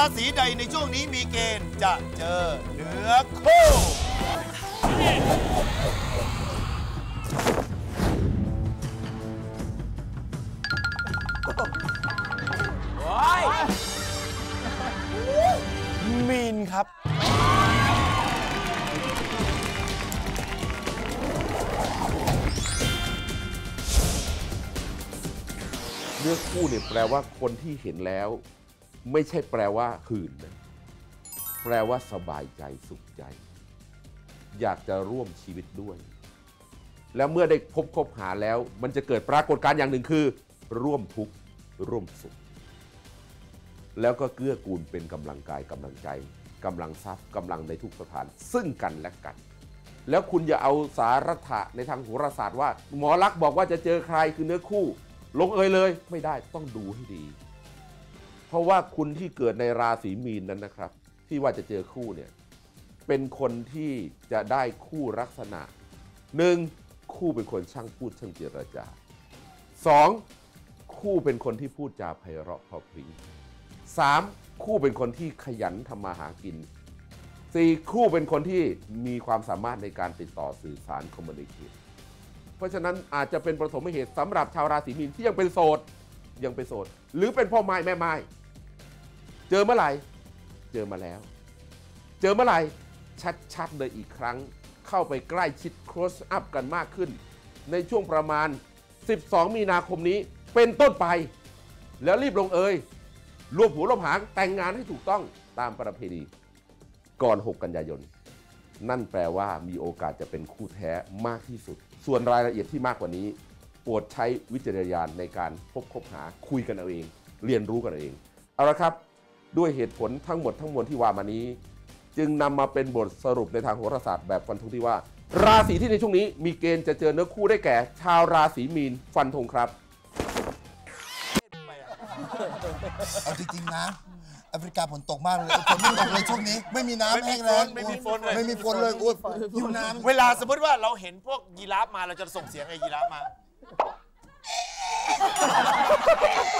ราศีใดในช่วงนี้มีเกณฑ์จะเจอเนื้อคู่มีนครับ เนื้อคู่เนี่ยแปลว่าคนที่เห็นแล้ว ไม่ใช่แปลว่าหื่นนะแปลว่าสบายใจสุขใจ อยากจะร่วมชีวิตด้วย แล้วเมื่อได้พบคบหาแล้ว มันจะเกิดปรากฏการณ์อย่างหนึ่งคือ ร่วมทุกข์ร่วมสุข แล้วก็เกื้อกูลเป็นกำลังกายกำลังใจกำลังทรัพย์กำลังในทุกสถาน ซึ่งกันและกัน แล้วคุณอย่าเอาสารัฐะในทางโหราศาสตร์ว่า หมอลักษ์บอกว่าจะเจอใครคือเนื้อคู่ ลงเอยเลย ไม่ได้ต้องดูให้ดี เพราะว่าคุณที่เกิดในราศีมีนนั้นนะครับ ที่ว่าจะเจอคู่เนี่ยเป็นคนที่จะได้คู่ลักษณะหนึ่งคู่เป็นคนช่างพูดช่างเจรจาสองคู่เป็นคนที่พูดจาไพเราะเพราะพริ้งสามคู่เป็นคนที่ขยันทำมาหากินสี่คู่เป็นคนที่มีความสามารถในการติดต่อสื่อสารคอมมูนิเคชเพราะฉะนั้นอาจจะเป็นประสมเหตุสำหรับชาวราศีมีนที่ยังเป็นโสดยังเป็นโสด หรือเป็นพ่อไม้แม่ไม้ เจอเมื่อไหร่ เจอมาแล้ว เจอเมื่อไหร่ ชัดๆเลยอีกครั้ง เข้าไปใกล้ชิด close up กันมากขึ้น ในช่วงประมาณ 12 มีนาคมนี้เป็นต้นไป แล้วรีบลงเอยรวบหัวรวมหางแต่งงานให้ถูกต้องตามประเพณีก่อน 6 กันยายน นั่นแปลว่ามีโอกาสจะเป็นคู่แท้มากที่สุด ส่วนรายละเอียดที่มากกว่านี้โปรดใช้วิจารณญาณในการพบคบหาคุยกันเอาเอง เรียนรู้กันเอาเอง เอาละครับ ด้วยเหตุผลทั้งหมดทั้งมวลที่ว่ามานี้ จึงนำมาเป็นบทสรุปในทางโหราศาสตร์แบบฟันธงที่ว่า ราศีที่ในช่วงนี้มีเกณฑ์จะเจอเนื้อคู่ได้แก่ ชาวราศีมีนฟันธงครับเอาจริงๆนะแอฟริกาฝนตกมากเลยฝนไม่ตกเลยช่วงนี้ ไม่มีน้ำไม่มีแห้งแล้งฝนไม่มีฝนเลยไม่มีฝนเลยอุ้ยหิวน้ำเวลาสมมติว่าเราเห็นพวกยีราฟมาเราจะส่งเสียงไอ้ยีราฟมาเ